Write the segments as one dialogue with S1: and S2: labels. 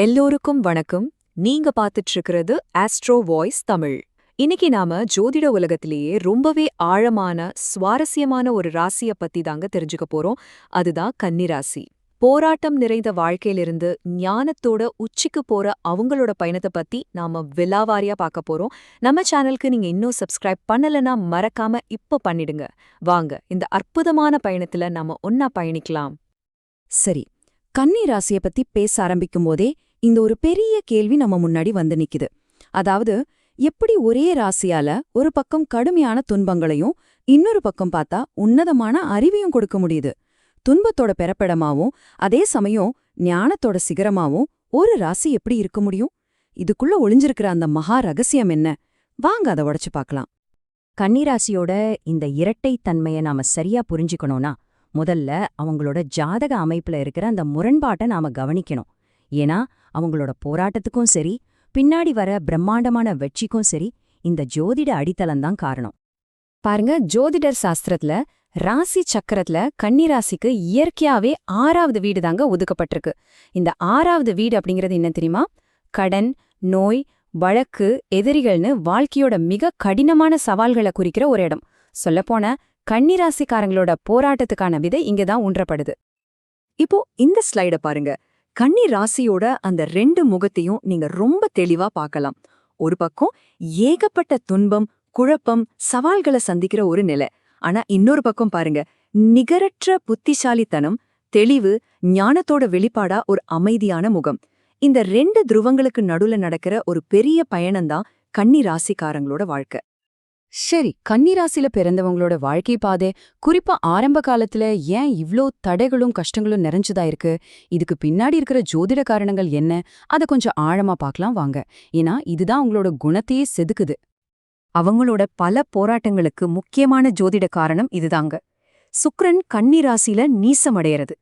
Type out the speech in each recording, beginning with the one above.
S1: எல்லோருக்கும் வணக்கம். நீங்க பாத்துட்டு இருக்கிறது ஆஸ்ட்ரோ வாய்ஸ் தமிழ். இன்னைக்கு நாம ஜோதிட உலகத்திலேயே ரொம்பவே ஆழமான சுவாரஸ்யமான ஒரு ராசிய பத்தி தாங்க தெரிஞ்சுக்க போறோம். அதுதான் கன்னிராசி. போராட்டம் நிறைந்த வாழ்க்கையிலிருந்து ஞானத்தோட உச்சிக்கு போற அவங்களோட பயணத்தை பத்தி நாம விலாவாரியா பார்க்க போறோம். நம்ம சேனலுக்கு நீங்க இன்னும் சப்ஸ்கிரைப் பண்ணலனா மறக்காம இப்ப பண்ணிடுங்க. வாங்க இந்த அற்புதமான பயணத்துல நாம ஒன்னா பயணிக்கலாம்.
S2: சரி கன்னி ராசிய பத்தி பேச ஆரம்பிக்கும் போதே இந்த ஒரு பெரிய கேள்வி நம்ம முன்னாடி வந்து நிக்குது. அதாவது எப்படி ஒரே ராசியால ஒரு பக்கம் கடுமையான துன்பங்களையும் இன்னொரு பக்கம் பார்த்தா உன்னதமான அறிவையும் கொடுக்க முடியுது. துன்பத்தோட பிறப்பிடமாவும் அதே சமயம் ஞானத்தோட சிகரமாவும் ஒரு ராசி எப்படி இருக்க முடியும்? இதுக்குள்ள ஒளிஞ்சிருக்கிற அந்த மகா ரகசியம் என்ன? வாங்க அதை உடைச்சு பார்க்கலாம். கன்னிராசியோட இந்த இரட்டை தன்மையை நாம சரியா புரிஞ்சுக்கணும்னா முதல்ல அவங்களோட ஜாதக அமைப்புல இருக்கிற அந்த முரண்பாட்டை நாம கவனிக்கணும். ஏன்னா அவங்களோட போராட்டத்துக்கும் சரி பின்னாடி வர பிரம்மாண்டமான வெற்றிக்கும் சரி இந்த ஜோதிட அடித்தளம்தான் காரணம். பாருங்க ஜோதிடர் சாஸ்திரத்துல ராசி சக்கரத்துல கன்னிராசிக்கு இயற்கையாவே ஆறாவது வீடு தாங்க ஒதுக்கப்பட்டிருக்கு. இந்த ஆறாவது வீடு அப்படிங்கிறது என்ன தெரியுமா? கடன் நோய் வழக்கு எதிரிகள்னு வாழ்க்கையோட மிக கடினமான சவால்களை குறிக்கிற ஒரு இடம். சொல்லப்போன கன்னிராசிக்காரங்களோட போராட்டத்துக்கான விதை இங்கதான் ஊன்றப்படுது.
S1: இப்போ இந்த ஸ்லைட பாருங்க. கன்னி ராசியோட அந்த ரெண்டு முகத்தையும் நீங்க ரொம்ப தெளிவா பார்க்கலாம். ஒரு பக்கம் ஏகப்பட்ட துன்பம் குழப்பம் சவால்களை சந்திக்கிற ஒரு நிலை. ஆனா இன்னொரு பக்கம் பாருங்க நிகரற்ற புத்திசாலித்தனம் தெளிவு ஞானத்தோட வெளிப்பாடா ஒரு அமைதியான முகம். இந்த ரெண்டு துருவங்களுக்கு நடுவுல நடக்கிற ஒரு பெரிய பயணம்தான் கன்னி ராசிக்காரங்களோட வாழ்க்கை.
S2: சரி கன்னிராசில பிறந்தவங்களோட வாழ்க்கை பாதை குறிப்பா ஆரம்ப காலத்துல ஏன் இவ்ளோ தடைகளும் கஷ்டங்களும் நிறைஞ்சதா இருக்கு? இதுக்கு பின்னாடி இருக்கிற ஜோதிட காரணங்கள் என்ன? அத கொஞ்சம் ஆழமா பார்க்கலாம் வாங்க. ஏன்னா இதுதான் உங்களோட குணத்தையே செதுக்குது.
S1: அவங்களோட பல போராட்டங்களுக்கு முக்கியமான ஜோதிட காரணம் இதுதாங்க. சுக்ரன் கன்னிராசில நீசமடையறது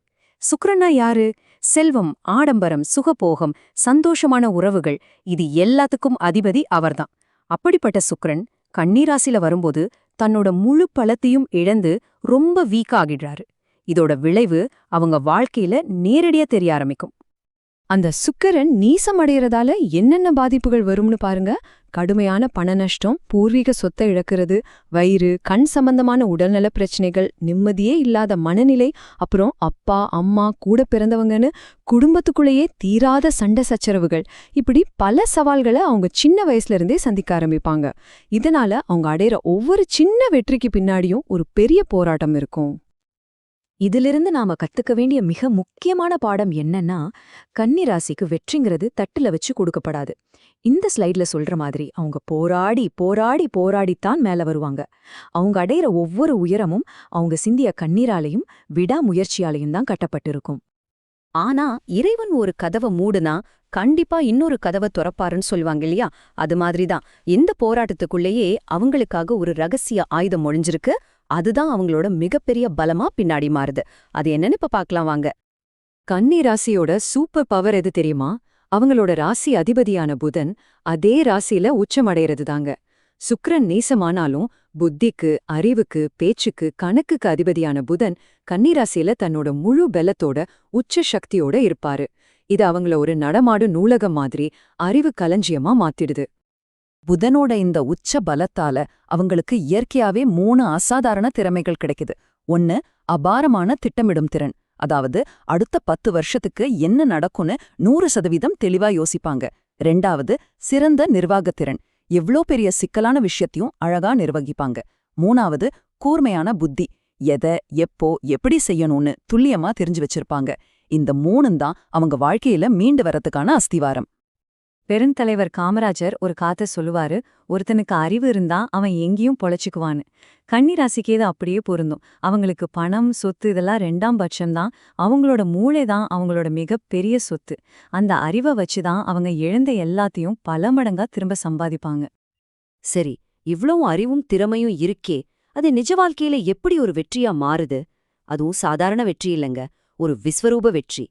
S1: சுக்ரன்னா யாரு? செல்வம் ஆடம்பரம் சுகபோகம் சந்தோஷமான உறவுகள். இது எல்லாத்துக்கும் அதிபதி அவர்தான். அப்படிப்பட்ட சுக்ரன் கண்ணீராசில வரும்போது தன்னோட முழு பலத்தையும் இழந்து ரொம்ப வீக் ஆகிடுறாரு. இதோட விளைவு அவங்க வாழ்க்கையில நேரடியா தெரிய ஆரம்பிக்கும்.
S2: அந்த சுக்கரன் நீசமடையறதால என்னென்ன பாதிப்புகள் வரும்னு பாருங்க. கடுமையான பண நஷ்டம் பூர்வீக சொத்தை இழக்கிறது வயிறு கண் சம்பந்தமான உடல்நல பிரச்சனைகள் நிம்மதியே இல்லாத மனநிலை அப்புறம் அப்பா அம்மா கூட பிறந்தவங்கன்னு குடும்பத்துக்குள்ளேயே தீராத சண்டை சச்சரவுகள். இப்படி பல சவால்களை அவங்க சின்ன வயசுல இருந்தே சந்திக்க ஆரம்பிப்பாங்க. இதனால அவங்க அடையிற ஒவ்வொரு சின்ன வெற்றிக்கு பின்னாடியும் ஒரு பெரிய போராட்டம் இருக்கும்.
S1: இதிலிருந்து நாம கத்துக்க வேண்டிய மிக முக்கியமான பாடம் என்னன்னா கன்னிராசிக்கு வெற்றிங்கிறது தட்டுல வச்சு கொடுக்கப்படாது. இந்த ஸ்லைட்ல சொல்ற மாதிரி அவங்க போராடி போராடி போராடித்தான் மேல வருவாங்க. அவங்க அடையிற ஒவ்வொரு உயரமும் அவங்க சிந்திய கண்ணீராலையும் விடாமுயற்சியாலையும் தான் கட்டப்பட்டிருக்கும்.
S2: ஆனா இறைவன் ஒரு கதவை மூடுனா கண்டிப்பா இன்னொரு கதவை துறப்பாருன்னு சொல்லுவாங்க இல்லையா? அது மாதிரிதான். இந்த போராட்டத்துக்குள்ளேயே அவங்களுக்காக ஒரு ரகசிய ஆயுதம் ஒழிஞ்சிருக்கு. அதுதான் அவங்களோட மிகப்பெரிய பலமா பின்னாடி மாறுது. அது என்னன்னு இப்ப பார்க்கலாம் வாங்க.
S1: கன்னி ராசியோட சூப்பர் பவர் எது தெரியுமா? அவங்களோட ராசி அதிபதியான புதன் அதே ராசியில உச்சமடைறது தாங்க சுக்ரன் நேசமானாலும் புத்திக்கு அறிவுக்கு பேச்சுக்கு கணக்குக்கு அதிபதியான புதன் கன்னிராசியில தன்னோட முழு பலத்தோட உச்ச சக்தியோட இருப்பாரு. இது அவங்கள ஒரு நடமாடு நூலகம் மாதிரி அறிவு களஞ்சியமா மாத்திடுது.
S2: புதனோட இந்த உச்ச பலத்தால அவங்களுக்கு இயற்கையாவே மூணு அசாதாரண திறமைகள் கிடைக்குது. ஒன்னு அபாரமான திட்டமிடும் திறன். அதாவது அடுத்த பத்து வருஷத்துக்கு என்ன நடக்கும்னு நூறு சதவீதம் தெளிவா யோசிப்பாங்க. ரெண்டாவது சிறந்த நிர்வாகத்திறன் எவ்ளோ பெரிய சிக்கலான விஷயத்தையும் அழகா நிர்வகிப்பாங்க. மூணாவது கூர்மையான புத்தி. எதை எப்போ எப்படி செய்யணும்னு துல்லியமா தெரிஞ்சு வச்சிருப்பாங்க. இந்த மூணும் தான் அவங்க வாழ்க்கையில மீண்டு வரத்துக்கான அஸ்திவாரம்.
S1: பெருந்தலைவர் காமராஜர் ஒரு காத்த சொல்லுவாரு ஒருத்தனுக்கு அறிவு இருந்தா அவன் எங்கேயும் பொழைச்சிக்குவான்னு. கன்னிராசிக்கு இது அப்படியே பொருந்தும். அவங்களுக்கு பணம் சொத்து இதெல்லாம் ரெண்டாம் பட்சம்தான். அவங்களோட மூளை தான் அவங்களோட மிகப்பெரிய சொத்து. அந்த அறிவை வச்சுதான் அவங்க இழந்த எல்லாத்தையும் பல மடங்கா திரும்ப சம்பாதிப்பாங்க.
S3: சரி இவ்ளோ அறிவும் திறமையும் இருக்கே அது நிஜ வாழ்க்கையில எப்படி ஒரு வெற்றியா மாறுது? அதுவும் சாதாரண வெற்றி இல்லைங்க ஒரு விஸ்வரூப வெற்றி.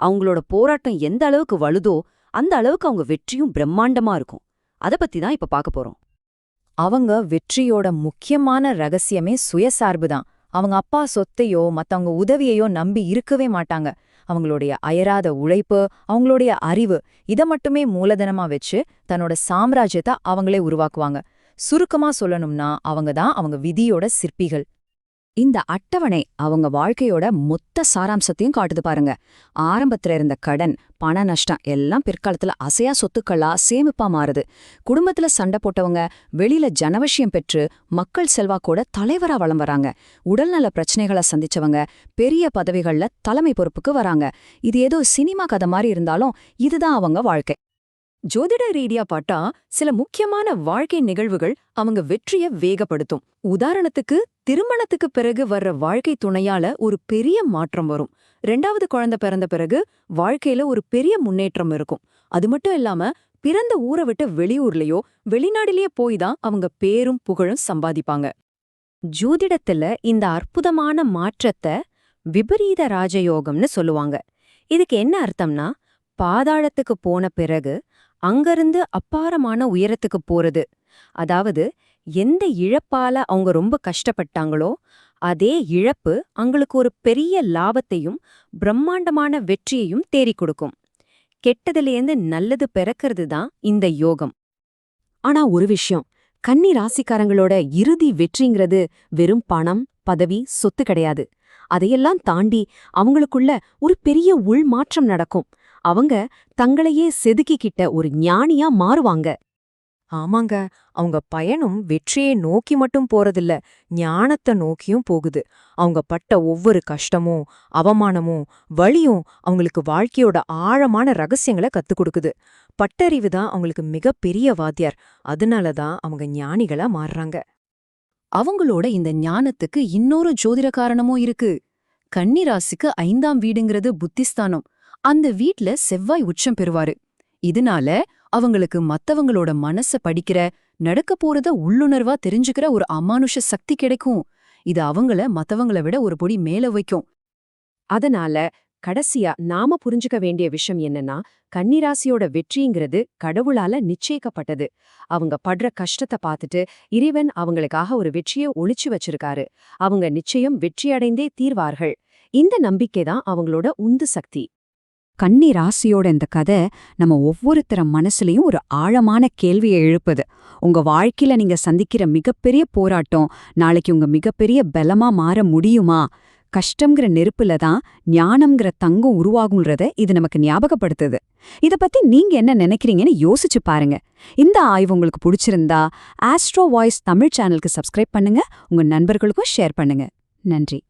S3: அவங்களோட போராட்டம் எந்த அளவுக்கு வலுதோ அந்த அளவுக்கு அவங்க வெற்றியும் பிரம்மாண்டமா இருக்கும். அத பத்தி தான் இப்ப பார்க்க போறோம்.
S2: அவங்க வெற்றியோட முக்கியமான ரகசியமே சுயசார்பு தான் அவங்க அப்பா சொத்தையோ மத்தவங்க உதவியையோ நம்பி இருக்கவே மாட்டாங்க. அவங்களுடைய அயராத உழைப்பு அவங்களுடைய அறிவு இத மட்டுமே மூலதனமா வச்சு தன்னோட சாம்ராஜ்யத்தை அவங்களே உருவாக்குவாங்க. சுருக்கமா சொல்லணும்னா அவங்க தான் அவங்க விதியோட சிற்பிகள். இந்த அட்டவணை அவங்க வாழ்க்கையோட மொத்த சாராம்சத்தையும் காட்டுது பாருங்க. ஆரம்பத்துல இருந்த கடன் பண நஷ்டம் எல்லாம் பிற்காலத்துல அசையா சொத்துக்களா சேமிப்பா மாறுது. குடும்பத்துல சண்டை போட்டவங்க வெளியில ஜனவசியம் பெற்று மக்கள் செல்வாக்கோட தலைவரா வலம் வராங்க. உடல்நல பிரச்சனைகளை சந்திச்சவங்க பெரிய பதவிகள்ல தலைமை பொறுப்புக்கு வராங்க. இது ஏதோ சினிமா கதை மாதிரி இருந்தாலும் இதுதான் அவங்க வாழ்க்கை. ஜோதிட ரீதியா பாட்டா சில முக்கியமான வாழ்க்கை நிகழ்வுகள் அவங்க வெற்றிய வேகப்படுத்தும். உதாரணத்துக்கு திருமணத்துக்கு பிறகு வர்ற வாழ்க்கை துணையால ஒரு பெரிய மாற்றம் வரும். ரெண்டாவது குழந்தை பிறந்த பிறகு வாழ்க்கையில ஒரு பெரிய முன்னேற்றம் இருக்கும். அது மட்டும் இல்லாம பிறந்த ஊரை விட்டு வெளியூர்லயோ வெளிநாடுலயே போய் தான் அவங்க பேரும் புகழும் சம்பாதிப்பாங்க.
S3: ஜோதிடத்துல இந்த அற்புதமான மாற்றத்தை விபரீத ராஜயோகம்னு சொல்லுவாங்க. இதுக்கு என்ன அர்த்தம்னா பாதாளத்துக்கு போன பிறகு அங்கிருந்து அப்பாரமான உயரத்துக்கு போறது. அதாவது எந்த இழப்பால அவங்க ரொம்ப கஷ்டப்பட்டாங்களோ அதே இழப்பு அவங்களுக்கு ஒரு பெரிய லாபத்தையும் பிரம்மாண்டமான வெற்றியையும் தேடிக் கொடுக்கும். கெட்டதுலேருந்து நல்லது பிறக்கிறது தான் இந்த யோகம்.
S1: ஆனா ஒரு விஷயம். கன்னி ராசிக்காரங்களோட இறுதி வெற்றிங்கிறது வெறும் பணம் பதவி சொத்து கிடையாது. அதையெல்லாம் தாண்டி அவங்களுக்குள்ள ஒரு பெரிய உள்மாற்றம் நடக்கும். அவங்க தங்களையே செதுக்கிக்கிட்ட ஒரு ஞானியா மாறுவாங்க.
S2: ஆமாங்க அவங்க பயணம் வெற்றியை நோக்கி மட்டும் போறதில்ல ஞானத்தை நோக்கியும் போகுது. அவங்க பட்ட ஒவ்வொரு கஷ்டமும் அவமானமும் வலியும் அவங்களுக்கு வாழ்க்கையோட ஆழமான ரகசியங்களை கத்துக் கொடுக்குது. பட்டறிவு தான் அவங்களுக்கு மிகப்பெரிய வாத்தியார். அதனால தான் அவங்க ஞானிகளா மாறுறாங்க. அவங்களோட இந்த ஞானத்துக்கு இன்னொரு ஜோதிட காரணமும் இருக்கு. கன்னிராசிக்கு ஐந்தாம் வீடுங்கிறது புத்திஸ்தானம். அந்த வீட்ல செவ்வாய் உச்சம் பெறுவாரு. இதனால அவங்களுக்கு மத்தவங்களோட மனச படிக்கிற நடக்க போறத உள்ளுணர்வா தெரிஞ்சுக்கிற ஒரு அமானுஷ சக்தி கிடைக்கும். இது அவங்கள மத்தவங்கள விட ஒரு பொடி மேல வைக்கும்.
S1: அதனால கடைசியா நாம புரிஞ்சுக்க வேண்டிய விஷயம் என்னன்னா கன்னிராசியோட வெற்றிங்கிறது கடவுளால நிச்சயிக்கப்பட்டது. அவங்க படுற கஷ்டத்தை பார்த்துட்டு இறைவன் அவங்களுக்காக ஒரு வெற்றியை ஒளிச்சு வச்சிருக்காரு. அவங்க நிச்சயம் வெற்றியடைந்தே தீர்வார்கள். இந்த நம்பிக்கை தான் அவங்களோட உந்து சக்தி. கன்னி ராசியோட இந்த கதை நம்ம ஒவ்வொருத்தர மனசுலயும் ஒரு ஆழமான கேள்வியை எழுப்புது. உங்க வாழ்க்கையில நீங்க சந்திக்கிற மிகப்பெரிய போராட்டம் நாளைக்கு உங்க மிகப்பெரிய பலமா மாற முடியுமா? கஷ்டம்ங்கிற நெருப்புல தான் ஞானம்ங்கிற தங்கம் உருவாகுங்கிறத இது நமக்கு ஞாபகப்படுத்துது. இத பத்தி நீங்க என்ன நினைக்கிறீங்கன்னு யோசிச்சு பாருங்க. இந்த ஆய்வு உங்களுக்கு பிடிச்சிருந்தா ஆஸ்ட்ரோ வாய்ஸ் தமிழ் சேனலுக்கு சப்ஸ்கிரைப் பண்ணுங்க. உங்க நண்பர்களுக்கும் ஷேர் பண்ணுங்க. நன்றி.